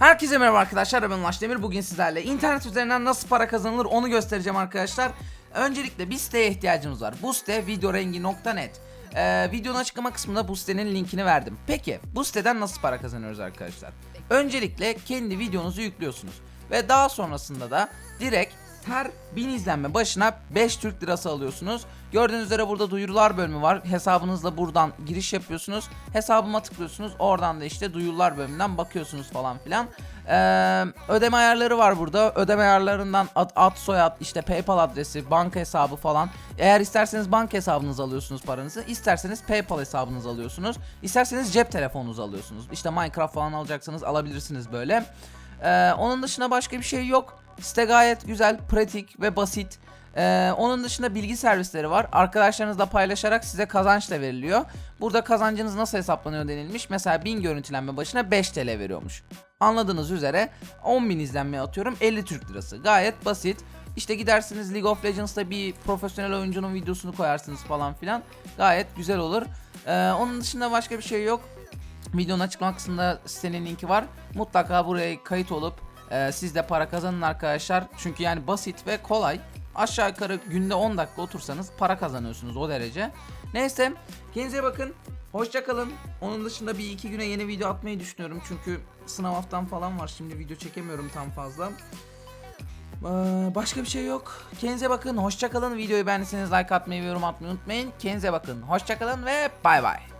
Herkese merhaba arkadaşlar ben Ulaş Demir. Bugün sizlerle internet üzerinden nasıl para kazanılır onu göstereceğim arkadaşlar. Öncelikle bir siteye ihtiyacımız var. Bu site videorengi.net ee, Videonun açıklama kısmında bu sitenin linkini verdim. Peki bu siteden nasıl para kazanıyoruz arkadaşlar? Öncelikle kendi videonuzu yüklüyorsunuz. Ve daha sonrasında da direkt her 1000 izlenme başına 5 Türk lirası alıyorsunuz. Gördüğünüz üzere burada duyurular bölümü var. Hesabınızla buradan giriş yapıyorsunuz. Hesabıma tıklıyorsunuz. Oradan da işte duyurular bölümünden bakıyorsunuz falan filan. Ee, ödeme ayarları var burada. Ödeme ayarlarından ad, ad, soyad, işte PayPal adresi, banka hesabı falan. Eğer isterseniz banka hesabınızı alıyorsunuz paranızı. isterseniz PayPal hesabınızı alıyorsunuz. İsterseniz cep telefonunuzu alıyorsunuz. İşte Minecraft falan alacaksanız alabilirsiniz böyle. Ee, onun dışında başka bir şey yok. Site gayet güzel, pratik ve basit. Ee, onun dışında bilgi servisleri var. Arkadaşlarınızla paylaşarak size kazanç da veriliyor. Burada kazancınız nasıl hesaplanıyor denilmiş. Mesela 1000 görüntülenme başına 5 TL veriyormuş. Anladığınız üzere 10.000 izlenme atıyorum 50 Türk lirası. Gayet basit. İşte gidersiniz League of Legends'ta bir profesyonel oyuncunun videosunu koyarsınız falan filan. Gayet güzel olur. Ee, onun dışında başka bir şey yok. Videonun açıklama kısmında sitenin linki var. Mutlaka buraya kayıt olup e, siz de para kazanın arkadaşlar. Çünkü yani basit ve kolay. Aşağı yukarı günde 10 dakika otursanız para kazanıyorsunuz o derece. Neyse kendinize bakın. Hoşça kalın. Onun dışında bir iki güne yeni video atmayı düşünüyorum. Çünkü sınav haftam falan var. Şimdi video çekemiyorum tam fazla. Ee, başka bir şey yok. Kendinize bakın. Hoşça kalın. Videoyu beğendiyseniz like atmayı ve yorum atmayı unutmayın. Kendinize bakın. Hoşça kalın ve bay bay.